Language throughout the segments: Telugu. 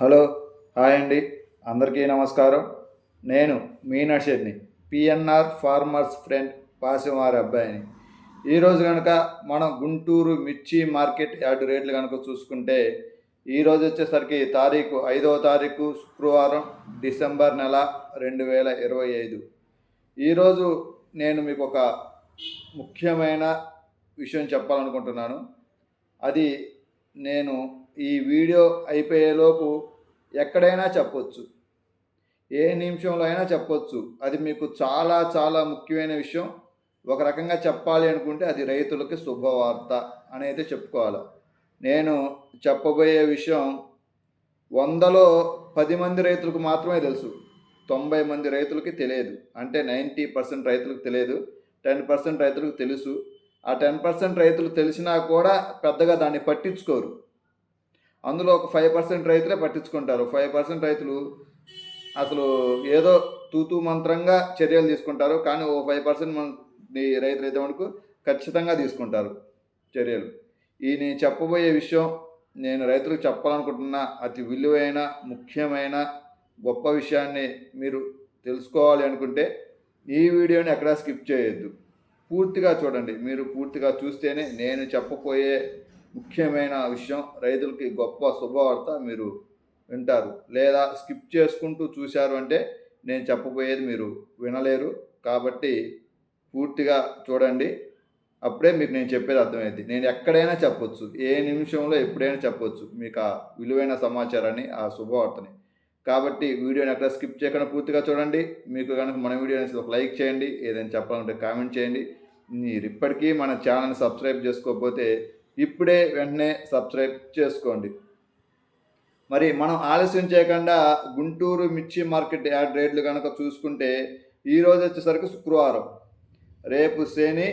హలో హాయ్ అండి. అందరికీ నమస్కారం. నేను మీనాషెడ్ని పిఎన్ఆర్ ఫార్మర్స్ ఫ్రెండ్ పాసివారి అబ్బాయిని. ఈరోజు కనుక మనం గుంటూరు మిర్చి మార్కెట్ యార్డు రేట్లు కనుక చూసుకుంటే ఈరోజు వచ్చేసరికి తారీఖు ఐదవ తారీఖు శుక్రవారం డిసెంబర్ నెల రెండు వేల ఇరవై ఐదు. ఈరోజు నేను మీకు ఒక ముఖ్యమైన విషయం చెప్పాలనుకుంటున్నాను. అది నేను ఈ వీడియో అయిపోయేలోపు ఎక్కడైనా చెప్పొచ్చు. ఏ నిమిషంలో అయినా చెప్పొచ్చు. అది మీకు చాలా చాలా ముఖ్యమైన విషయం. ఒక రకంగా చెప్పాలి అనుకుంటే అది రైతులకి శుభవార్త అని అయితే చెప్పుకోవాలి. నేను చెప్పబోయే విషయం వందలో పది మంది రైతులకు మాత్రమే తెలుసు. తొంభై మంది రైతులకి తెలియదు. అంటే నైంటీ పర్సెంట్ రైతులకు తెలియదు. టెన్ పర్సెంట్ రైతులకు తెలుసు. ఆ టెన్ పర్సెంట్ రైతులు తెలిసినా కూడా పెద్దగా దాన్ని పట్టించుకోరు. అందులో ఒక ఫైవ్ పర్సెంట్ రైతులే పట్టించుకుంటారు. ఫైవ్ పర్సెంట్ రైతులు అసలు ఏదో తూతూ మంత్రంగా చర్యలు తీసుకుంటారు. కానీ ఓ ఫైవ్ పర్సెంట్ మన రైతులు అయితే మనకు ఖచ్చితంగా తీసుకుంటారు చర్యలు. ఈ నేను చెప్పబోయే విషయం నేను రైతులకు చెప్పాలనుకుంటున్న అతి విలువైన ముఖ్యమైన గొప్ప విషయాన్ని మీరు తెలుసుకోవాలి అనుకుంటే ఈ వీడియోని ఎక్కడా స్కిప్ చేయొద్దు. పూర్తిగా చూడండి. మీరు పూర్తిగా చూస్తేనే నేను చెప్పబోయే ముఖ్యమైన విషయం రైతులకి గొప్ప శుభవార్త మీరు వింటారు లేదా స్కిప్ చేసుకుంటూ చూశారు అంటే నేను చెప్పబోయేది మీరు వినలేరు కాబట్టి పూర్తిగా చూడండి. అప్పుడే మీకు నేను చెప్పేది అర్థమైంది నేను ఎక్కడైనా చెప్పొచ్చు ఏ నిమిషంలో ఎప్పుడైనా చెప్పొచ్చు మీకు ఆ విలువైన సమాచారాన్ని ఆ శుభవార్తని. కాబట్టి వీడియోని ఎక్కడ స్కిప్ చేయకుండా పూర్తిగా చూడండి. మీకు కనుక మన వీడియోని ఒక లైక్ చేయండి ఏదైనా చెప్పాలంటే కామెంట్ చేయండి. మీరు ఇప్పటికీ మన ఛానల్ని సబ్స్క్రైబ్ చేసుకోకపోతే ఇప్పుడే వెంటనే సబ్స్క్రైబ్ చేసుకోండి. మరి మనం ఆలస్యం చేయకుండా గుంటూరు మిర్చి మార్కెట్ యాడ్ రేట్లు కనుక చూసుకుంటే ఈరోజు వచ్చేసరికి శుక్రవారం. రేపు శని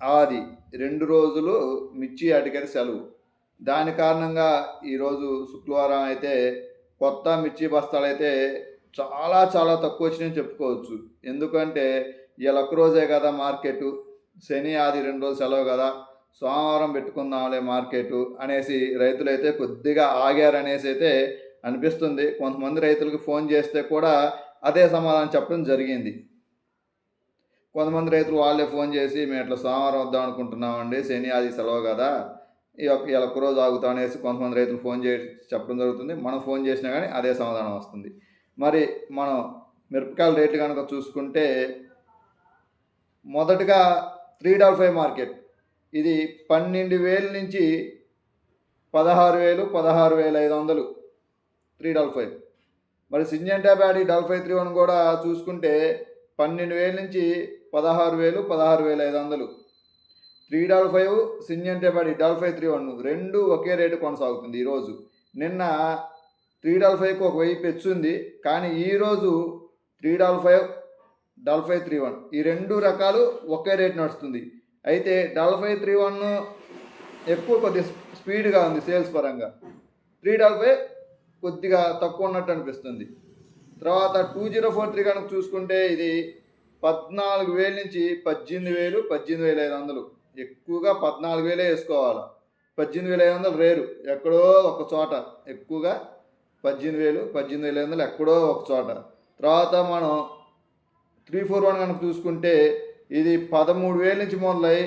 ఆది రెండు రోజులు మిర్చి యాటికరి సెలవు. దాని కారణంగా ఈరోజు శుక్రవారం అయితే కొత్త మిర్చి బస్తాలు అయితే చాలా చాలా తక్కువ వచ్చినాయని చెప్పుకోవచ్చు. ఎందుకంటే ఇలా ఒక్క రోజే కదా మార్కెట్. శని ఆది రెండు రోజులు సెలవు కదా. సోమవారం పెట్టుకుందాంలే మార్కెట్ అనేసి రైతులైతే కొద్దిగా ఆగారనేసి అయితే అనిపిస్తుంది. కొంతమంది రైతులకు ఫోన్ చేస్తే కూడా అదే సమాధానం చెప్పడం జరిగింది. కొంతమంది రైతులు వాళ్ళే ఫోన్ చేసి మేము ఇట్లా సోమవారం వద్దాం అనుకుంటున్నామండి శని ఆది సెలవు కదా ఈ యొక్క ఇలా ఒక రోజు ఆగుతా అనేసి కొంతమంది రైతులు ఫోన్ చేసి చెప్పడం జరుగుతుంది. మనం ఫోన్ చేసినా కానీ అదే సమాధానం వస్తుంది. మరి మనం మిరపకాయల రేట్లు కనుక చూసుకుంటే మొదటగా త్రీ డబల్ ఫైవ్ మార్కెట్ ఇది పన్నెండు వేల నుంచి పదహారు వేలు పదహారు వేల ఐదు వందలు. Three double five. మరి సింజెంటా బ్యాడీ డబల్ ఫైవ్ త్రీ వన్ కూడా చూసుకుంటే పన్నెండు వేల నుంచి పదహారు వేలు పదహారు వేల ఐదు వందలు. త్రీ డబల్ ఫైవ్ సింజెంటా బ్యాడీ డబల్ ఫైవ్ త్రీ వన్ రెండు ఒకే రేటు కొనసాగుతుంది ఈరోజు నిన్న త్రీ డబల్ ఫైవ్కి ఒక వెయ్యి పెంచుంది కానీ ఈరోజు three double five double five three one. ఈ రెండు రకాలు ఒకే రేటు నడుస్తుంది. అయితే డబల్ త్రీ వన్ ఎక్కువ కొద్దిగా స్పీడ్గా ఉంది సేల్స్ పరంగా. త్రీ డబల్ కొద్దిగా తక్కువ ఉన్నట్టు అనిపిస్తుంది. తర్వాత టూ జీరో ఫోర్ త్రీ కనుక చూసుకుంటే ఇది పద్నాలుగు వేల నుంచి పద్దెనిమిది వేలు పద్దెనిమిది వేల ఐదు వందలు. ఎక్కువగా పద్నాలుగు వేలే వేసుకోవాలి. పద్దెనిమిది వేల ఐదు వందలు రేరు. ఎక్కడో ఒక చోట ఎక్కువగా పద్దెనిమిది వేలు పద్దెనిమిది వేల ఐదు వందలు ఎక్కడో ఒక చోట. తర్వాత మనం త్రీ ఫోర్ వన్ కనుక చూసుకుంటే ఇది పదమూడు వేల నుంచి మొదలై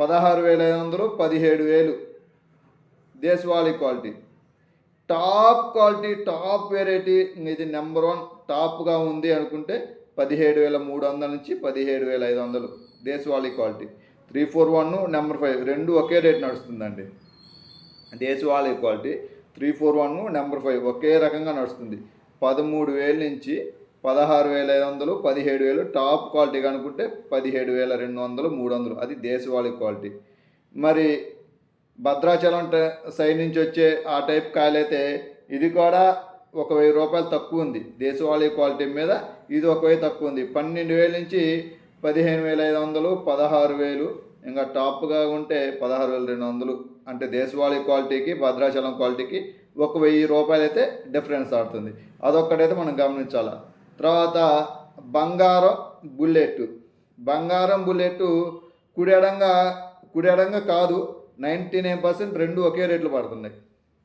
పదహారు వేల ఐదు వందలు పదిహేడు వేలు. దేశవాళీ quality top quality top variety ఇది నెంబర్ వన్ టాప్గా ఉంది అనుకుంటే పదిహేడు వేల మూడు వందల నుంచి పదిహేడు వేల ఐదు వందలు. దేశవాళీ quality three four one number five రెండు ఒకే రేట్ నడుస్తుందండి. దేశవాళీ quality three four one number five ఒకే రకంగా నడుస్తుంది. పదమూడు వేల నుంచి పదహారు వేల ఐదు వందలు పదిహేడు వేలు టాప్ క్వాలిటీ కనుకుంటే పదిహేడు వేల రెండు వందలు మూడు వందలు. అది దేశవాళీ క్వాలిటీ. మరి భద్రాచలం సైడ్ నుంచి వచ్చే ఆ టైప్ కాయలైతే ఇది కూడా ఒక వెయ్యి రూపాయలు తక్కువ ఉంది. దేశవాళీ క్వాలిటీ మీద ఇది ఒక వెయ్యి తక్కువ ఉంది. పన్నెండు వేల నుంచి పదిహేను వేల ఐదు వందలు పదహారు వేలు. ఇంకా టాప్గా ఉంటే పదహారు వేల రెండు వందలు. అంటే దేశవాళీ క్వాలిటీకి భద్రాచలం క్వాలిటీకి ఒక వెయ్యి రూపాయలు అయితే డిఫరెన్స్ ఆడుతుంది. అదొక్కటైతే మనం గమనించాలి. తర్వాత బంగారం బుల్లెట్. బంగారం బుల్లెట్ కుడెడంగా కుడెడంగా కాదు నైంటీ నైన్ పర్సెంట్ రెండు ఒకే రేట్లు పడుతున్నాయి.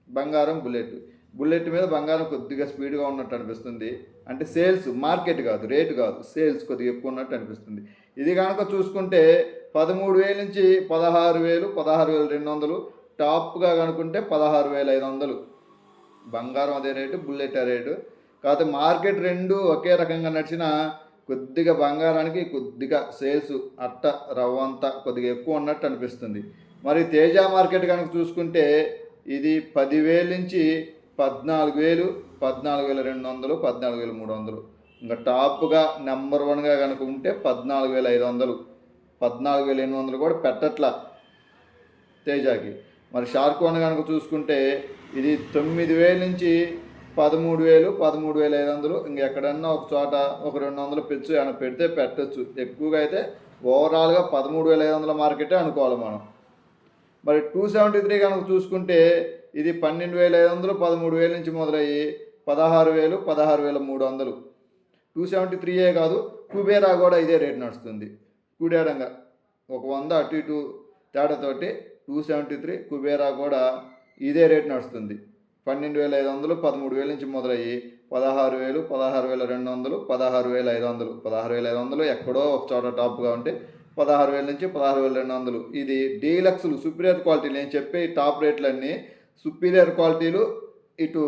బంగారం బుల్లెట్. బుల్లెట్ మీద బంగారం కొద్దిగా స్పీడ్గా ఉన్నట్టు అనిపిస్తుంది. అంటే సేల్స్ మార్కెట్ కాదు రేటు కాదు సేల్స్ కొద్దిగా ఎక్కువ ఉన్నట్టు అనిపిస్తుంది. ఇది కనుక చూసుకుంటే పదమూడు వేల నుంచి పదహారు వేలు పదహారు వేలు రెండు వందలు టాప్గా కనుక్కుంటే పదహారు వేల ఐదు వందలు. బంగారం అదే రేటు బుల్లెట్ ఆ రేటు. కాకపోతే మార్కెట్ రెండు ఒకే రకంగా నడిచిన కొద్దిగా బంగారానికి కొద్దిగా సేల్స్ అట్ట రవ్వంత కొద్దిగా ఎక్కువ ఉన్నట్టు అనిపిస్తుంది. మరి తేజ మార్కెట్ కనుక చూసుకుంటే ఇది పదివేల నుంచి పద్నాలుగు వేలు పద్నాలుగు వేల రెండు వందలు పద్నాలుగు వేల మూడు వందలు. ఇంకా టాప్గా నెంబర్ వన్గా కనుక ఉంటే పద్నాలుగు వేల ఐదు వందలు. పద్నాలుగు వేల ఎనిమిది వందలు కూడా పెట్టట్లా తేజాకి. మరి షార్క్ వన్ కనుక చూసుకుంటే ఇది తొమ్మిది వేల నుంచి పదమూడు వేలు పదమూడు వేల ఐదు వందలు. ఇంకెక్కడన్నా ఒక చోట ఒక రెండు వందలు పెంచు ఏమైనా పెడితే పెట్టచ్చు. ఎక్కువగా అయితే ఓవరాల్గా పదమూడు వేల ఐదు వందల మార్కెటే అనుకోవాలి మనం. మరి టూ సెవెంటీ త్రీ కనుక చూసుకుంటే ఇది పన్నెండు వేల ఐదు వందలు పదమూడు వేల నుంచి మొదలయ్యి పదహారు వేలు పదహారు వేల మూడు వందలు. టూ సెవెంటీ త్రీయే కాదు కుబేరా కూడా ఇదే రేట్ నడుస్తుంది. కుడేడంగా ఒక వంద అటు ఇటు తేడాతోటి టూ సెవెంటీ త్రీ కుబేరా కూడా ఇదే రేట్ నడుస్తుంది. పన్నెండు వేల ఐదు వందలు పదమూడు వేల నుంచి మొదలయ్యి పదహారు వేలు పదహారు వేల రెండు వందలు పదహారు వేల ఐదు వందలు పదహారు వేల ఐదు వందలు ఎక్కడో ఒక చోట టాప్గా ఉంటే పదహారు వేల నుంచి పదహారు వేల రెండు వందలు. ఇది డీలక్స్లు సుపీరియర్ క్వాలిటీ నేను చెప్పే ఈ టాప్ రేట్లన్నీ సుపీరియర్ క్వాలిటీలు ఇటు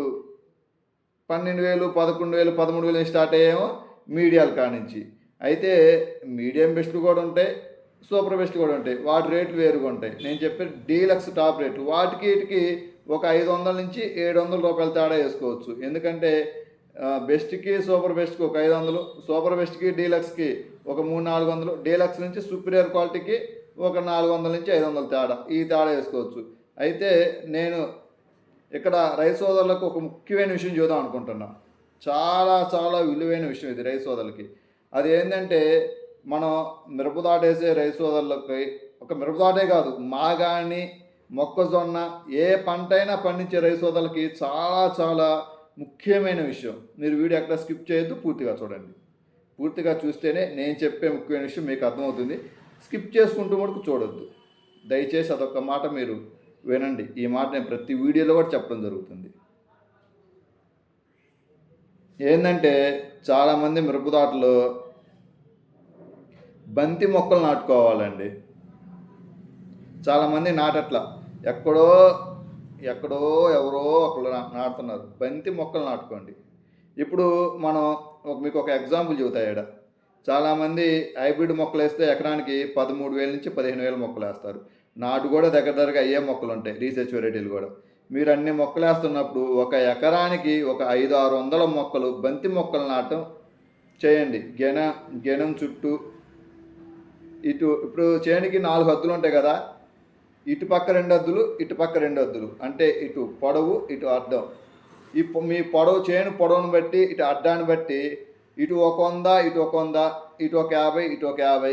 పన్నెండు వేలు పదకొండు వేలు పదమూడు వేలు స్టార్ట్ అయ్యేమో మీడియాలు కానించి. అయితే మీడియం బెస్ట్లు కూడా ఉంటాయి సూపర్ బెస్ట్ కూడా ఉంటాయి వాటి రేట్లు వేరుగా ఉంటాయి. నేను చెప్పే డీలక్స్ టాప్ రేట్లు. వాటికి వీటికి ఒక ఐదు వందల నుంచి ఏడు వందల రూపాయలు తేడా వేసుకోవచ్చు. ఎందుకంటే బెస్ట్కి సూపర్ బెస్ట్కి ఒక ఐదు వందలు సూపర్ బెస్ట్కి డీలక్స్కి ఒక మూడు నాలుగు వందలు డీలక్స్ నుంచి సుపీరియర్ క్వాలిటీకి ఒక నాలుగు వందల నుంచి ఐదు వందల తేడా ఈ తేడా వేసుకోవచ్చు. అయితే నేను ఇక్కడ రైతు సోదరులకు ఒక ముఖ్యమైన విషయం చూద్దాం అనుకుంటున్నా. చాలా చాలా విలువైన విషయం ఇది రైతు సోదరులకి. అది ఏంటంటే మనం మిరపదాటేసే రైతు సోదరులకి ఒక మిరపదాటే కాదు మాగాణి మొక్కజొన్న ఏ పంట అయినా పండించే రైతు సోదరులకి చాలా చాలా ముఖ్యమైన విషయం. మీరు వీడియో ఎక్కడ స్కిప్ చేయొద్దు పూర్తిగా చూడండి. పూర్తిగా చూస్తేనే నేను చెప్పే ముఖ్యమైన విషయం మీకు అర్థమవుతుంది. స్కిప్ చేసుకుంటూ మటుకు చూడొద్దు. దయచేసి అదొక మాట మీరు వినండి. ఈ మాట నేను ప్రతి వీడియోలో కూడా చెప్పడం జరుగుతుంది. ఏంటంటే చాలామంది మిరపదాటలు బంతి మొక్కలు నాటుకోవాలండి. చాలామంది నాటట్ల. ఎక్కడో ఎక్కడో ఎవరో ఒకళ్ళు నాటుతున్నారు. బంతి మొక్కలు నాటుకోండి. ఇప్పుడు మనం ఒక మీకు ఒక ఎగ్జాంపుల్ చెబుతాయి చాలామంది హైబ్రిడ్ మొక్కలు వేస్తే ఎకరానికి పదమూడు వేల నుంచి పదిహేను వేల మొక్కలు వేస్తారు. నాటు కూడా దగ్గర దగ్గరగా అయ్యే మొక్కలు ఉంటాయి రీసెర్చ్ వెరైటీలు కూడా. మీరు అన్ని మొక్కలు వేస్తున్నప్పుడు ఒక ఎకరానికి ఒక ఐదు ఆరు వందల మొక్కలు బంతి మొక్కలు నాటం చేయండి. గెన గెనం చుట్టూ ఇటు ఇప్పుడు చేయడానికి నాలుగు హద్దులు ఉంటాయి కదా. ఇటు పక్క రెండు అద్దులు ఇటు పక్క రెండు అద్దులు. అంటే ఇటు పొడవు ఇటు అడ్డం ఈ మీ పొడవు చేను పొడవును బట్టి ఇటు అడ్డాన్ని బట్టి ఇటు ఒక వంద ఇటు ఒక వంద ఇటు ఒక యాభై ఇటు ఒక యాభై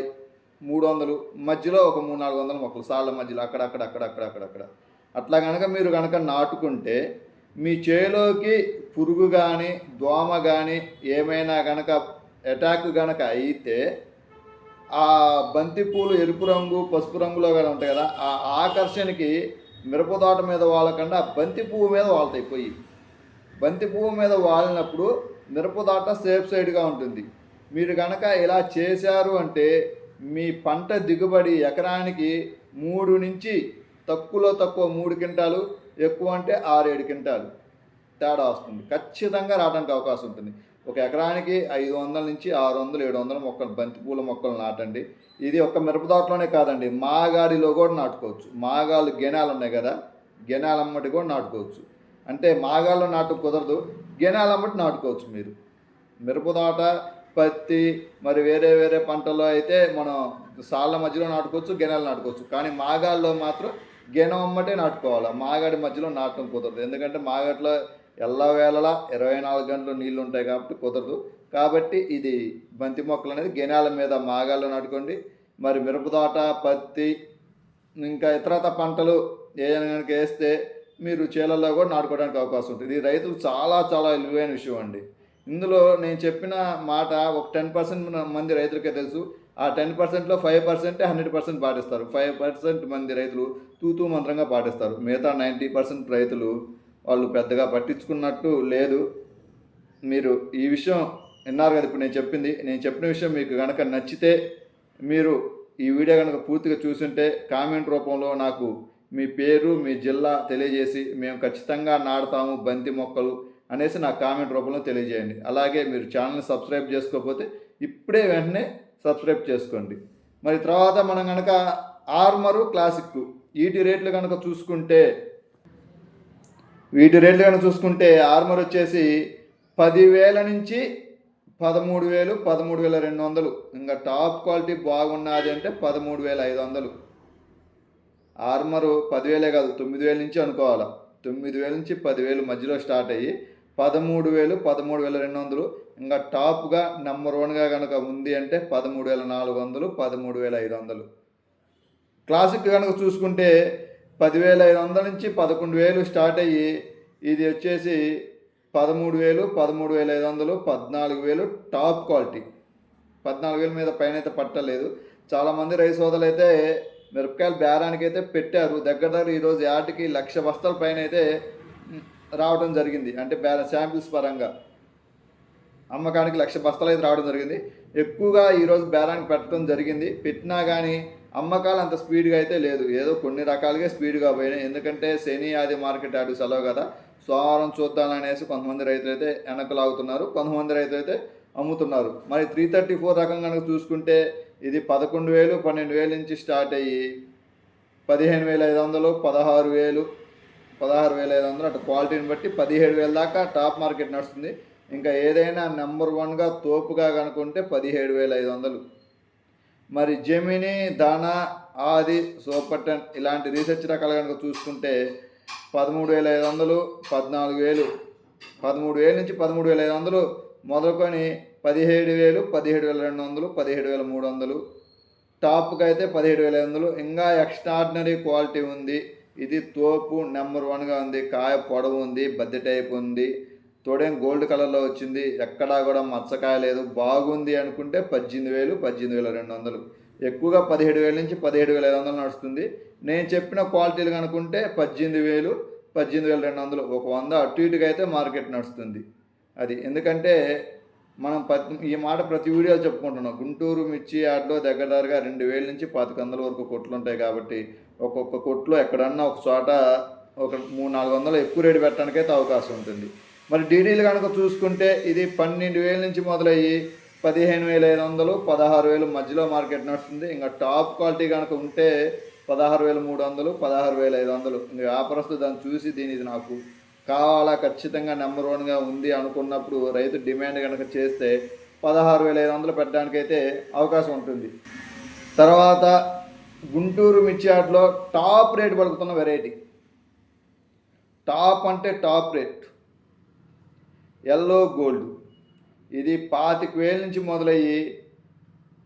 మూడు వందలు. మధ్యలో ఒక మూడు నాలుగు వందల మొక్కలు. సాళ్ళ మధ్యలో అక్కడక్కడ అక్కడ అక్కడ అక్కడ అక్కడ అక్కడ. అట్లా కనుక మీరు కనుక నాటుకుంటే మీ చేలోకి పురుగు కానీ దోమ కానీ ఏమైనా కనుక అటాక్ కనుక అయితే ఆ బంతిపూలు ఎరుపు రంగు పసుపు రంగులో కూడా ఉంటాయి కదా ఆ ఆకర్షణకి మిరపతోట మీద వాలకుండా ఆ బంతి పువ్వు మీద వాళ్తాయి పోయి బంతి పువ్వు మీద వాలినప్పుడు మిరపతోట సేఫ్ సైడ్గా ఉంటుంది. మీరు కనుక ఇలా చేశారు అంటే మీ పంట దిగుబడి ఎకరానికి మూడు నుంచి తక్కువలో తక్కువ మూడు క్వింటాలు ఎక్కువ అంటే ఆరేడు క్వింటాలు తేడా వస్తుంది. ఖచ్చితంగా రావడానికి అవకాశం ఉంటుంది. ఒక ఎకరానికి ఐదు వందల నుంచి ఆరు వందలు ఏడు వందల మొక్కలు బంతిపూల మొక్కలు నాటండి. ఇది ఒక్క మిరపతోటలోనే కాదండి మాగాడిలో కూడా నాటుకోవచ్చు. మాగాళ్ళు గెనాలు ఉన్నాయి కదా గెనాలమ్మటి కూడా నాటుకోవచ్చు. అంటే మాగాళ్ళు నాటు కుదరదు గెనాలమ్మటి నాటుకోవచ్చు మీరు. మిరపతోట పత్తి మరి వేరే వేరే పంటల్లో అయితే మనం సాళ్ళ మధ్యలో నాటుకోవచ్చు గెనాలు నాటుకోవచ్చు. కానీ మాగాల్లో మాత్రం గెనం అమ్మటే నాటుకోవాలి. మాగాడి మధ్యలో నాటడం కుదరదు. ఎందుకంటే మాగాట్లో ఎల్లవేళలా ఇరవై నాలుగు గంటలు నీళ్ళు ఉంటాయి కాబట్టి కుదరదు. కాబట్టి ఇది బంతి మొక్కలు అనేది గెనాల మీద మాగాల్లో నాటుకోండి. మరి మిరపదోట పత్తి ఇంకా ఇతరత పంటలు ఏదైనా కనుక వేస్తే మీరు చేలల్లో కూడా నాటుకోవడానికి అవకాశం ఉంటుంది. ఇది రైతులు చాలా చాలా విలువైన విషయం అండి. ఇందులో నేను చెప్పిన మాట ఒక టెన్ పర్సెంట్ మంది రైతులకే తెలుసు. ఆ టెన్ పర్సెంట్లో ఫైవ్ పర్సెంటే హండ్రెడ్ పర్సెంట్ పాటిస్తారు. ఫైవ్ పర్సెంట్ మంది రైతులు తూతూ మంత్రంగా పాటిస్తారు. మిగతా నైంటీ పర్సెంట్ రైతులు వాళ్ళు పెద్దగా పట్టించుకున్నట్టు లేదు. మీరు ఈ విషయం విన్నారు కదా ఇప్పుడు నేను చెప్పింది. నేను చెప్పిన విషయం మీకు కనుక నచ్చితే మీరు ఈ వీడియో కనుక పూర్తిగా చూసుంటే కామెంట్ రూపంలో నాకు మీ పేరు మీ జిల్లా తెలియజేసి మేము ఖచ్చితంగా నాడతాము బంతి మొక్కలు అనేసి నా కామెంట్ రూపంలో తెలియజేయండి. అలాగే మీరు ఛానల్ని సబ్స్క్రైబ్ చేసుకోకపోతే ఇప్పుడే వెంటనే సబ్స్క్రైబ్ చేసుకోండి. మరి తర్వాత మనం కనుక ఆర్మరు క్లాసిక్ ఈటీ రేట్లు కనుక చూసుకుంటే వీటి రేట్లు కనుక చూసుకుంటే ఆర్మర్ వచ్చేసి పదివేల నుంచి పదమూడు వేలు పదమూడు వేల రెండు వందలు ఇంకా టాప్ క్వాలిటీ బాగున్నది అంటే పదమూడు వేల ఐదు వందలు ఆర్మరు పదివేలే కాదు తొమ్మిది వేల నుంచి అనుకోవాలా. తొమ్మిది వేల నుంచి పదివేలు మధ్యలో స్టార్ట్ అయ్యి పదమూడు వేలు పదమూడు వేల రెండు వందలు ఇంకా టాప్గా నెంబర్ వన్గా కనుక ఉంది అంటే పదమూడు వేల నాలుగు వందలు పదమూడు వేల ఐదు వందలు క్లాసిక్ కనుక చూసుకుంటే పదివేల ఐదు వందల నుంచి పదకొండు వేలు స్టార్ట్ అయ్యి ఇది వచ్చేసి పదమూడు వేలు పదమూడు వేల ఐదు వందలు పద్నాలుగు వేలు టాప్ క్వాలిటీ. పద్నాలుగు వేల మీద పైన అయితే పట్టలేదు. చాలామంది రైస్ సోదలు అయితే మిరపకాయలు బేరానికి అయితే పెట్టారు. దగ్గర దగ్గర ఈరోజు యాటికి లక్ష బస్తాల పైన అయితే రావడం జరిగింది. అంటే బేర శాంపిల్స్ పరంగా. అమ్మకానికి లక్ష బస్తాలు అయితే రావడం జరిగింది. ఎక్కువగా ఈరోజు బేరానికి పెట్టడం జరిగింది. పెట్టినా కానీ అమ్మకాలు అంత స్పీడ్గా అయితే లేదు. ఏదో కొన్ని రకాలుగా స్పీడ్గా పోయినాయి. ఎందుకంటే శని ఆది మార్కెట్ అటు సెలవు కదా. సోమవారం చూద్దామనేసి కొంతమంది రైతులు అయితే వెనకలాగుతున్నారు కొంతమంది రైతులు అయితే అమ్ముతున్నారు. మరి త్రీ థర్టీ ఫోర్ రకం కనుక చూసుకుంటే ఇది పదకొండు వేలు పన్నెండు వేల నుంచి స్టార్ట్ అయ్యి పదిహేను వేల ఐదు వందలు పదహారు వేలు పదహారు వేల ఐదు వందలు అటు క్వాలిటీని బట్టి పదిహేడు వేల దాకా టాప్ మార్కెట్ నడుస్తుంది. ఇంకా ఏదైనా నెంబర్ వన్గా తోపుగా కనుక్కుంటే పదిహేడు వేల ఐదు వందలు. మరి జెమిని దానా ఆది సూపర్ టెన్ ఇలాంటి రీసెర్చ్ రకాలు కనుక చూసుకుంటే పదమూడు వేల ఐదు వందలు పద్నాలుగు వేలు. పదమూడు వేల నుంచి పదమూడు వేల ఐదు వందలు మొదలుకొని పదిహేడు వేలు పదిహేడు వేల రెండు వందలు పదిహేడు వేల మూడు వందలు. టాప్కి అయితే పదిహేడు వేల ఐదు వందలు. ఇంకా ఎక్స్ట్రాడినరీ క్వాలిటీ ఉంది. ఇది తోపు నెంబర్ వన్గా ఉంది. కాయ పొడవు ఉంది బద్దె టైప్ ఉంది. తోడేం గోల్డ్ కలర్లో వచ్చింది? ఎక్కడా కూడా మచ్చకాయ లేదు. బాగుంది అనుకుంటే పద్దెనిమిది వేలు పద్దెనిమిది వేల రెండు వందలు. ఎక్కువగా పదిహేడు వేల నుంచి పదిహేడు వేల ఐదు వందలు నడుస్తుంది. నేను చెప్పిన క్వాలిటీలు కనుక్కుంటే పద్దెనిమిది వేలు పద్దెనిమిది వేల రెండు వందలు. ఒక వంద అటు ఇటుగా అయితే మార్కెట్ నడుస్తుంది. అది ఎందుకంటే మనం ప్రతి ఈ మాట ప్రతి వీడియోలో చెప్పుకుంటున్నాం. గుంటూరు మిర్చి ఆటలో దగ్గర దగ్గరగా రెండు వేల నుంచి పాతిక వందల వరకు కొట్లు ఉంటాయి కాబట్టి ఒక్కొక్క కొట్లో ఎక్కడన్నా ఒక చోట ఒక మూడు నాలుగు వందలు ఎక్కువ రేటు పెట్టడానికి అయితే అవకాశం ఉంటుంది. మరి డీడీలు కనుక చూసుకుంటే ఇది పన్నెండు వేల నుంచి మొదలయ్యి పదిహేను వేల ఐదు వందలు పదహారు వేలు మధ్యలో మార్కెట్ నడుస్తుంది. ఇంకా టాప్ క్వాలిటీ కనుక ఉంటే పదహారు వేల మూడు వందలు పదహారు వేల ఐదు వందలు. ఇంకా వ్యాపారస్తులు దాన్ని చూసి దీని ఇది నాకు కావాలా ఖచ్చితంగా నెంబర్ వన్గా ఉంది అనుకున్నప్పుడు రైతు డిమాండ్ కనుక చేస్తే పదహారు వేల ఐదు వందలు పెట్టడానికైతే అవకాశం ఉంటుంది. తర్వాత గుంటూరు మిర్చియాట్లో టాప్ రేట్ పలుకుతున్న వెరైటీ. టాప్ అంటే టాప్ రేట్. ఎల్లో గోల్డ్ ఇది పాతిక వేల నుంచి మొదలయ్యి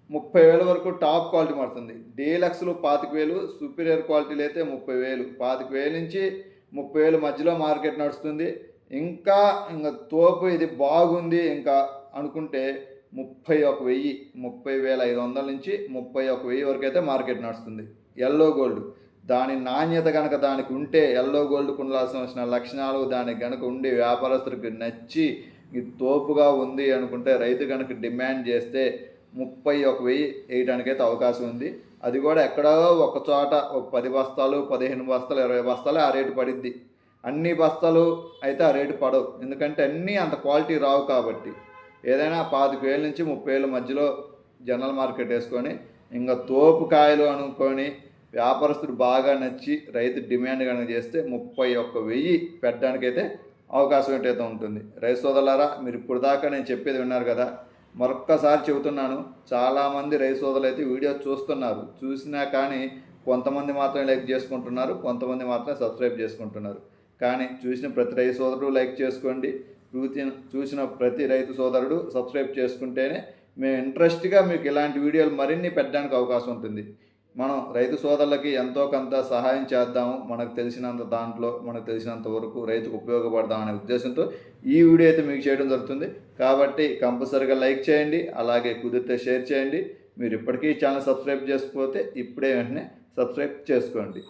ముప్పై వేల వరకు టాప్ క్వాలిటీ మారుతుంది. డీలక్స్లు పాతిక వేలు సుపీరియర్ క్వాలిటీలు అయితే ముప్పై వేలు. పాతిక వేల నుంచి ముప్పై వేలు మధ్యలో మార్కెట్ నడుస్తుంది. ఇంకా ఇంకా తోపు ఇది బాగుంది ఇంకా అనుకుంటే ముప్పై ఒక వెయ్యి ముప్పై వేల ఐదు వందల నుంచి ముప్పై ఒక వెయ్యి వరకు అయితే మార్కెట్ నడుస్తుంది. ఎల్లో గోల్డ్ దాని నాణ్యత కనుక దానికి ఉంటే ఎల్లో గోల్డ్ ఉండాల్సిన లక్షణాలు దానికి కనుక ఉండి వ్యాపారస్తులకు నచ్చి ఇది తోపుగా ఉంది అనుకుంటే రైతు కనుక డిమాండ్ చేస్తే ముప్పై ఒక వెయ్యి వేయడానికైతే అవకాశం ఉంది. అది కూడా ఎక్కడో ఒక చోట ఒక పది బస్తాలు పదిహేను బస్తాలు ఇరవై బస్తాలు ఆ రేటు పడిద్ది. అన్ని బస్తాలు అయితే ఆ రేటు పడవు. ఎందుకంటే అన్నీ అంత క్వాలిటీ రావు కాబట్టి. ఏదైనా పాతిక వేల నుంచి ముప్పై వేల మధ్యలో జనరల్ మార్కెట్ వేసుకొని ఇంకా తోపు కాయలు అనుకొని వ్యాపారస్తుడు బాగా నచ్చి రైతు డిమాండ్ కనుక చేస్తే ముప్పై ఒక్క వెయ్యి పెట్టడానికైతే అవకాశం ఏంటైతే ఉంటుంది. రైతు సోదరులారా మీరు ఇప్పుడు దాకా నేను చెప్పేది విన్నారు కదా మరొక్కసారి చెబుతున్నాను. చాలామంది రైతు సోదరులు అయితే వీడియో చూస్తున్నారు. చూసినా కానీ కొంతమంది మాత్రమే లైక్ చేసుకుంటున్నారు కొంతమంది మాత్రమే సబ్స్క్రైబ్ చేసుకుంటున్నారు. కానీ చూసిన ప్రతి రైతు సోదరుడు లైక్ చేసుకోండి. చూసిన చూసిన ప్రతి రైతు సోదరుడు సబ్స్క్రైబ్ చేసుకుంటేనే మేము ఇంట్రెస్ట్గా మీకు ఇలాంటి వీడియోలు మరిన్ని పెట్టడానికి అవకాశం ఉంటుంది. మనం రైతు సోదరులకి ఎంతో కొంత సహాయం చేద్దాము. మనకు తెలిసినంత దాంట్లో మనకు తెలిసినంత వరకు రైతుకు ఉపయోగపడదాం అనే ఉద్దేశంతో ఈ వీడియో అయితే మీకు చేయడం జరుగుతుంది. కాబట్టి కంపల్సరీగా లైక్ చేయండి అలాగే కుదిరితే షేర్ చేయండి. మీరు ఇప్పటికీ ఛానల్ సబ్స్క్రైబ్ చేసుకోకపోతే ఇప్పుడే వెంటనే సబ్స్క్రైబ్ చేసుకోండి.